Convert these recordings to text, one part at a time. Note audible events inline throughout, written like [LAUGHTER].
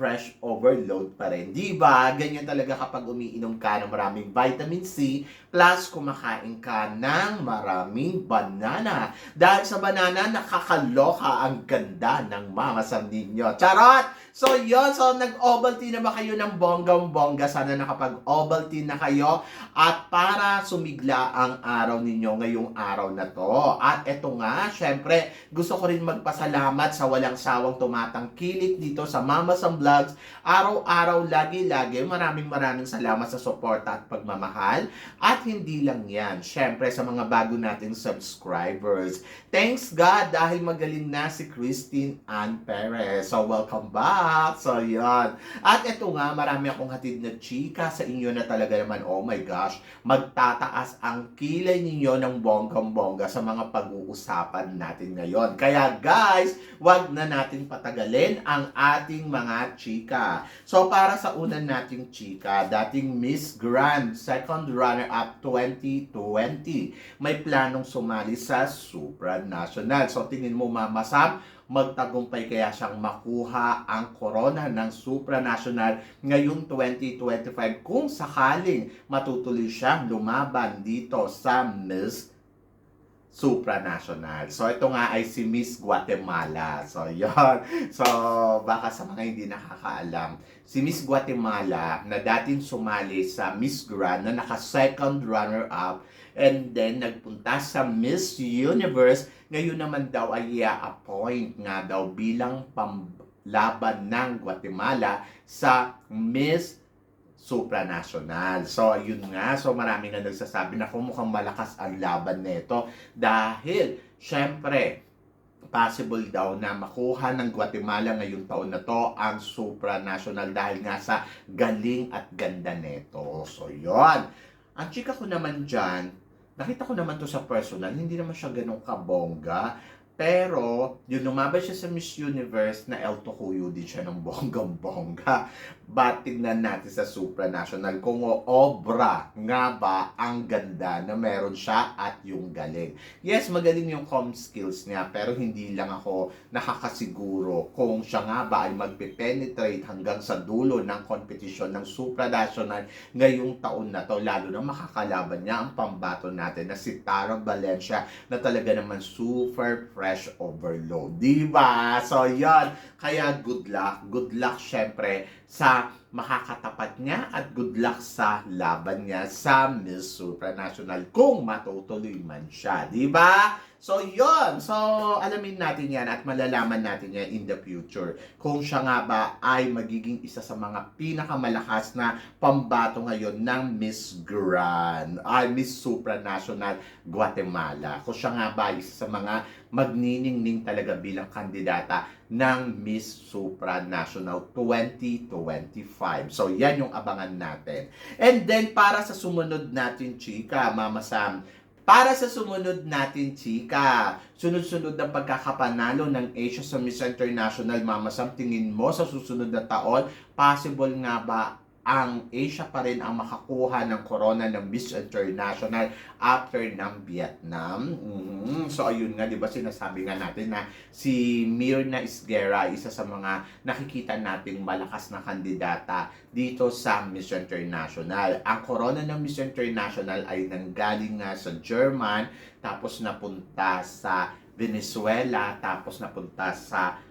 fresh overload pa rin. Di ba? Ganyan talaga kapag umiinom ka ng maraming vitamin C plus kumakain ka ng maraming banana. Dahil sa banana, nakakaloka ang ganda ng mga sam ninyo. Charot! So yun, so nag-Ovaltine na ba kayo ng bonggang-bongga? Sana nakapag-Ovaltine na kayo at para sumigla ang araw ninyo ngayong araw na to. At eto nga, syempre, gusto ko rin magpasalamat sa walang sawang tumatangkilik dito sa Mama Sam Vlogs. Araw-araw, lagi-lagi, maraming maraming salamat sa suporta at pagmamahal. At hindi lang yan, syempre sa mga bago nating subscribers. Thanks God dahil magaling na si Christine Ann Perez. So welcome back. So yan. At ito nga, marami akong hatid na chika sa inyo na talaga naman, oh my gosh, magtataas ang kilay ninyo ng bonggang-bongga sa mga pag-uusapan natin ngayon. Kaya guys, wag na natin patagalin ang ating mga chika. So para sa unan nating chika, dating Miss Grand, second runner-up 2020, may planong sumali sa supranational. So tingin mo Mama Sam, magtagumpay kaya siyang makuha ang corona ng supranational ngayong 2025 kung sakaling matutuloy siyang lumaban dito sa Miss supranational. So, ito nga ay si Miss Guatemala. So, [LAUGHS] yon So, baka sa mga hindi nakakaalam, si Miss Guatemala na dating sumali sa Miss Grand na naka-second runner-up and then nagpunta sa Miss Universe, ngayon naman daw ay i-appoint nga daw bilang pamlaban ng Guatemala sa Miss supranational. So, ayun nga. So, marami na nagsasabi na kung mukhang malakas ang laban nito dahil, syempre, possible daw na makuha ng Guatemala ngayong taon na to ang supranational dahil nga sa galing at ganda nito. So, yon Ang chika ko naman dyan, nakita ko naman to sa personal, hindi naman siya ganun kabongga. Pero, yun lumabas siya sa Miss Universe na El Tocuyo din siya ng bonggang-bongga. [LAUGHS] But tignan natin sa supranational kung obra nga ba ang ganda na meron siya at yung galing. Yes, magaling yung com skills niya pero hindi lang ako nakakasiguro kung siya nga ba ay magpe-penetrate hanggang sa dulo ng kompetisyon ng supranational ngayong taon na to. Lalo na makakalaban niya ang pambato natin na si Tara Valencia na talaga naman super fresh overload. Di ba? So, yan. Kaya good luck. Good luck syempre sa makakatapat niya at good luck sa laban niya sa Miss Supranational kung matutuloy man siya. Di ba? So, yon So, alamin natin yan at malalaman natin yan in the future. Kung siya nga ba ay magiging isa sa mga pinakamalakas na pambato ngayon ng Miss Grand, ay Miss Supranational Guatemala. Kung siya nga ba isa sa mga magniningning talaga bilang kandidata ng Miss Supranational 2025. So, yan yung abangan natin. And then, para sa sumunod natin, chika, Mama Sam, para sa sumunod natin, chika, sunod-sunod ang pagkakapanalo ng Asia sa Miss International, Mama Sam, tingin mo sa susunod na taon, possible nga ba ang Asia pa rin ang makakuha ng corona ng Miss International after ng Vietnam. Mhm. So ayun nga, 'di ba sinasabi nga natin na si Mirna Isguera isa sa mga nakikita nating malakas na kandidata dito sa Miss International. Ang corona ng Miss International ay nanggaling nga sa German tapos napunta sa Venezuela tapos napunta sa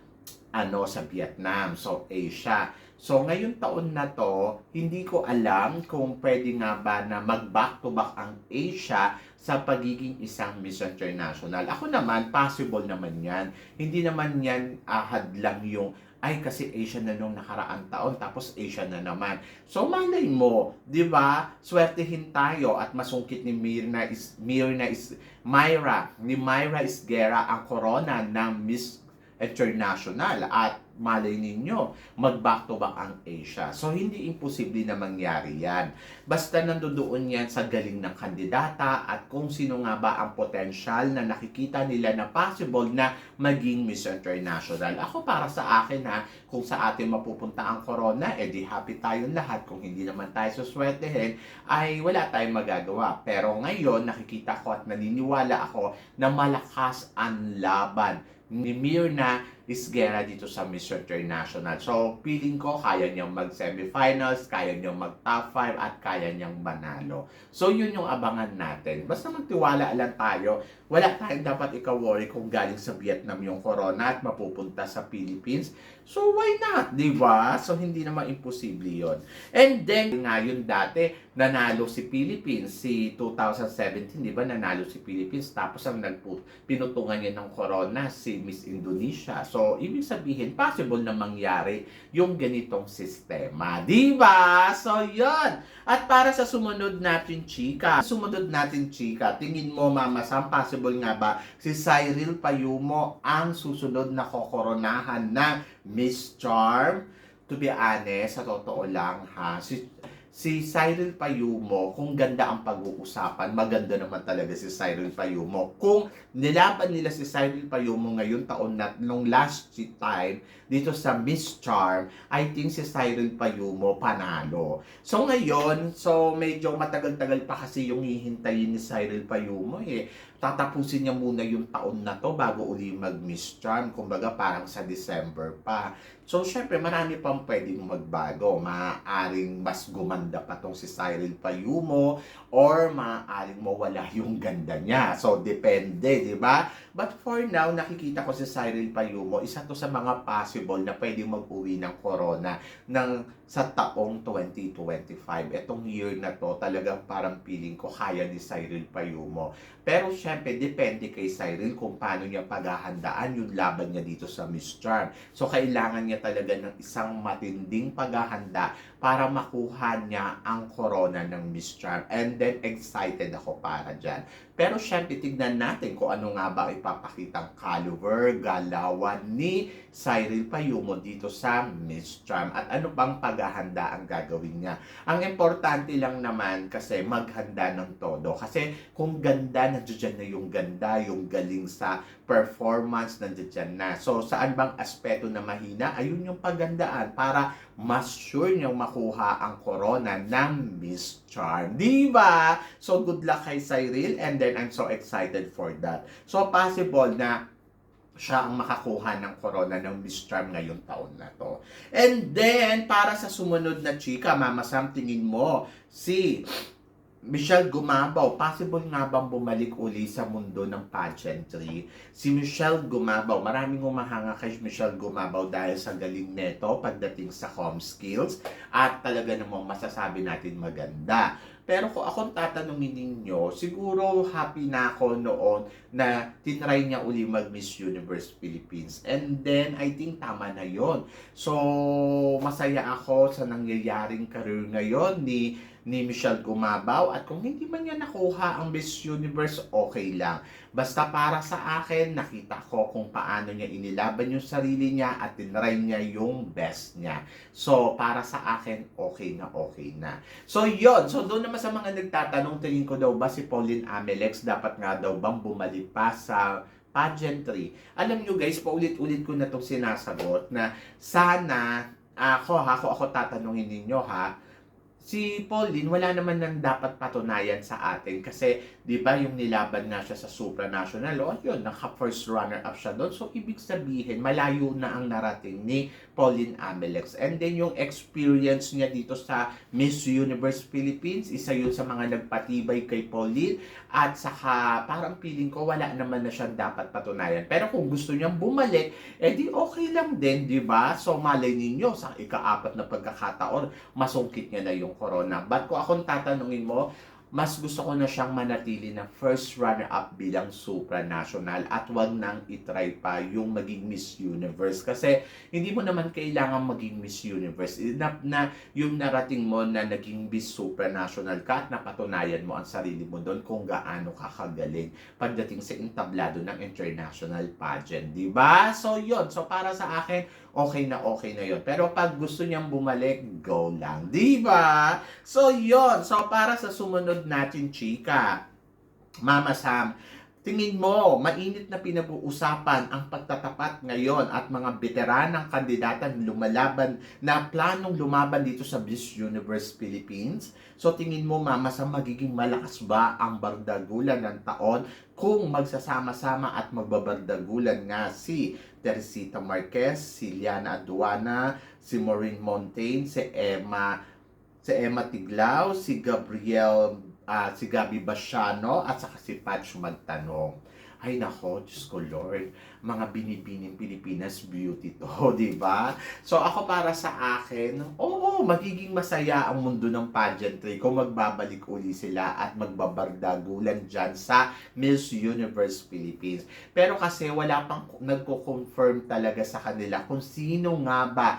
ano sa Vietnam, so Asia. So ngayong taon na to, hindi ko alam kung pwede nga ba na mag-back to back ang Asia sa pagiging isang Miss International. Ako naman, possible naman yan. Hindi naman yan ahad lang yung ay kasi Asia na nung nakaraang taon tapos Asia na naman. So malay mo, 'di ba? Swertehin tayo at masungkit ni Mirna is Mirna is Myra, ni Myra Isguera ang corona ng Miss international at malay ninyo, mag-back to back ang Asia. So, hindi imposible na mangyari yan. Basta nandoon yan sa galing ng kandidata at kung sino nga ba ang potensyal na nakikita nila na possible na maging Miss International. Ako para sa akin ha, kung sa atin mapupunta ang corona, edi happy tayong lahat. Kung hindi naman tayo suswertehin, ay wala tayong magagawa. Pero ngayon, nakikita ko at naniniwala ako na malakas ang laban ni Mirna Isguera dito sa Miss International. So, feeling ko kaya niyang mag-semifinals, kaya niyang mag-top 5, at kaya niyang manalo. So, yun yung abangan natin. Basta magtiwala lang tayo. Wala tayong dapat ikaw-worry kung galing sa Vietnam yung corona at mapupunta sa Philippines. So, why not? Di ba? So, hindi naman imposible yon And then, nga yun dati, nanalo si Philippines, si 2017, di ba? Nanalo si Philippines. Tapos, ang nagput, pinutungan niya ng corona, si Miss Indonesia. So, ibig sabihin, possible na mangyari yung ganitong sistema. Di ba? So, yon At para sa sumunod natin, chika, sumunod natin, chika, tingin mo, Mama Sam, possible nga ba si Cyril Payumo ang susunod na kokoronahan ng Miss Charm? To be honest, sa totoo lang ha, si si Cyril Payumo, kung ganda ang pag-uusapan, maganda naman talaga si Cyril Payumo. Kung nilaban nila si Cyril Payumo ngayon taon na nung last time dito sa Miss Charm, I think si Cyril Payumo panalo. So ngayon, so medyo matagal-tagal pa kasi yung hihintayin ni Cyril Payumo eh. Tatapusin niya muna yung taon na to bago uli mag-Miss Charm. Kumbaga parang sa December pa. So, syempre, marami pang pwedeng magbago. Maaaring mas gumanda pa tong si Cyril Payumo or maaaring mawala yung ganda niya. So, depende, di ba? But for now, nakikita ko si Cyril Payumo, isa to sa mga possible na pwedeng mag-uwi ng corona ng sa taong 2025. Etong year na to, talagang parang feeling ko kaya ni Cyril Payumo. Pero syempre, depende kay Cyril kung paano niya paghahandaan yung laban niya dito sa Miss Charm. So, kailangan niya talaga ng isang matinding paghahanda para makuha niya ang corona ng Miss Charm. And then, excited ako para dyan. Pero syempre, tignan natin kung ano nga ba ipapakitang caliber, galawan ni Cyril Payumo dito sa Miss Charm. At ano bang paghahanda ang gagawin niya. Ang importante lang naman kasi maghanda ng todo. Kasi kung ganda, nandiyan na yung ganda, yung galing sa performance, nandiyan na. So, saan bang aspeto na mahina? Ayun yung pagandaan para mas sure niyang makuha ang corona ng Miss Charm. Di ba? So, good luck kay Cyril and then I'm so excited for that. So, possible na siya ang makakuha ng corona ng Miss Charm ngayong taon na to. And then, para sa sumunod na chika, Mama Sam, tingin mo, si Michelle Gumabaw, possible nga bang bumalik uli sa mundo ng pageantry? Si Michelle Gumabaw, maraming humahanga kay Michelle Gumabaw dahil sa galing neto pagdating sa home skills at talaga namang masasabi natin maganda. Pero kung akong tatanungin ninyo, siguro happy na ako noon na tinry niya uli mag Miss Universe Philippines. And then, I think tama na yon. So, masaya ako sa nangyayaring career ngayon ni ni Michelle Gumabaw at kung hindi man niya nakuha ang Miss Universe, okay lang. Basta para sa akin, nakita ko kung paano niya inilaban yung sarili niya at tinry niya yung best niya. So, para sa akin, okay na okay na. So, yon So, doon naman sa mga nagtatanong, tingin ko daw ba si Pauline Amelex dapat nga daw bang bumalik pa sa pageantry. Alam nyo guys, paulit-ulit ko na itong sinasagot na sana, ako ha, ako, ako tatanungin ninyo ha, si Pauline, wala naman nang dapat patunayan sa atin kasi, di ba, yung nilaban nga siya sa supranational, o yun, naka-first runner-up siya doon. So, ibig sabihin, malayo na ang narating ni Pauline Amelex. And then, yung experience niya dito sa Miss Universe Philippines, isa yun sa mga nagpatibay kay Pauline. At saka, parang feeling ko, wala naman na siyang dapat patunayan. Pero kung gusto niyang bumalik, edi okay lang din, di ba? So, malay ninyo, sa ika-apat na pagkakataon, masungkit niya na yung corona. But kung akong tatanungin mo, mas gusto ko na siyang manatili na first runner-up bilang supranational at wag nang itry pa yung maging Miss Universe. Kasi hindi mo naman kailangan maging Miss Universe. Enough na yung narating mo na naging Miss Supranational ka at napatunayan mo ang sarili mo doon kung gaano ka kagaling pagdating sa entablado ng international pageant. di ba? So, yun. So, para sa akin, okay na okay na yun. Pero pag gusto niyang bumalik, go lang. Di ba? So, yun. So, para sa sumunod natin, chika, Mama Sam, tingin mo, mainit na pinag-uusapan ang pagtatapat ngayon at mga veteranang kandidatang lumalaban na planong lumaban dito sa Miss Universe Philippines? So tingin mo, Mama Sam, magiging malakas ba ang bardagulan ng taon kung magsasama-sama at magbabardagulan nga si Teresita Marquez, si Liana Aduana, si Maureen Montaigne, si Emma si Emma Tiglao, si Gabriel, ah, si Gabi Basiano, at saka si Patch Magtanong. Ay nako, Diyos ko Lord, mga binibining Pilipinas beauty to, [LAUGHS] di ba? So ako para sa akin, oo, magiging masaya ang mundo ng pageantry kung magbabalik uli sila at magbabardagulan dyan sa Miss Universe Philippines. Pero kasi wala pang nagko-confirm talaga sa kanila kung sino nga ba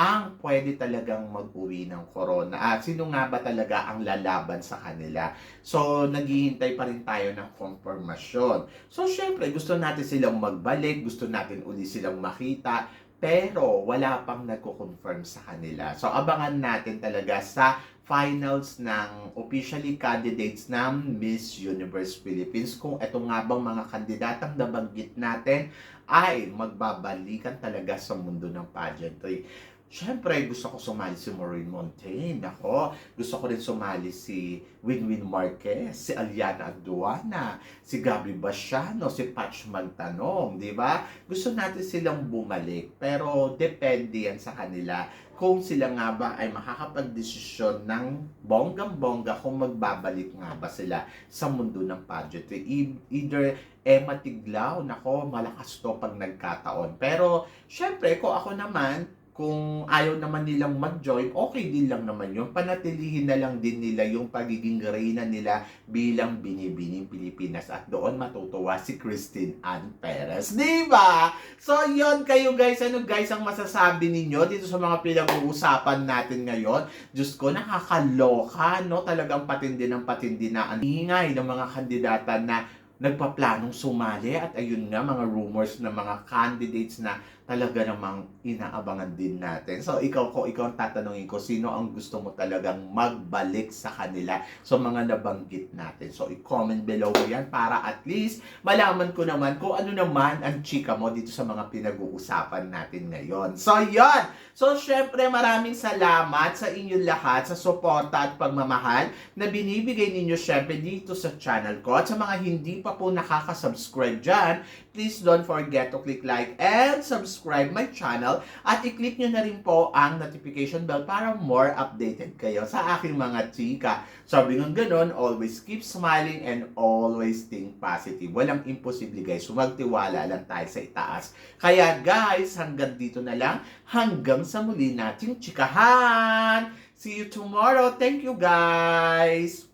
ang pwede talagang mag-uwi ng corona. At sino nga ba talaga ang lalaban sa kanila? So, naghihintay pa rin tayo ng confirmation. So, syempre, gusto natin silang magbalik, gusto natin uli silang makita, pero wala pang nagko-confirm sa kanila. So, abangan natin talaga sa finals ng officially candidates ng Miss Universe Philippines kung ito nga bang mga kandidatang nabanggit natin ay magbabalikan talaga sa mundo ng pageantry. Siyempre, gusto ko sumali si Maureen Montaigne. Ako, gusto ko rin sumali si Winwin Marquez, si Aliana Aduana, si Gabi Basiano, si Patch Magtanong, di ba? Gusto natin silang bumalik, pero depende yan sa kanila kung sila nga ba ay makakapag-desisyon ng bonggang-bongga kung magbabalik nga ba sila sa mundo ng pageantry. E- Either Emma Tiglao, nako, malakas to pag nagkataon. Pero, syempre, kung ako naman, kung ayaw naman nilang mag-join, okay din lang naman yun. Panatilihin na lang din nila yung pagiging reyna nila bilang binibining Pilipinas. At doon matutuwa si Christine Ann Perez. Di ba? So, yon kayo guys. Ano guys ang masasabi ninyo dito sa mga pinag-uusapan natin ngayon? Diyos ko, nakakaloka, no? Talagang patindi ng patindi na ang ingay ng mga kandidata na nagpaplanong sumali at ayun nga mga rumors na mga candidates na talaga namang inaabangan din natin. So ikaw ko ikaw ang tatanungin ko sino ang gusto mo talagang magbalik sa kanila so mga nabanggit natin. So i-comment below mo yan para at least malaman ko naman kung ano naman ang chika mo dito sa mga pinag-uusapan natin ngayon. So yon. So syempre maraming salamat sa inyong lahat sa suporta at pagmamahal na binibigay ninyo syempre dito sa channel ko. At sa mga hindi pa po nakaka-subscribe dyan, please don't forget to click like and subscribe subscribe my channel at i-click nyo na rin po ang notification bell para more updated kayo sa aking mga chika. Sabi ng ganun, always keep smiling and always think positive. Walang imposible guys, magtiwala lang tayo sa itaas. Kaya guys, hanggang dito na lang. Hanggang sa muli nating chikahan! See you tomorrow. Thank you guys!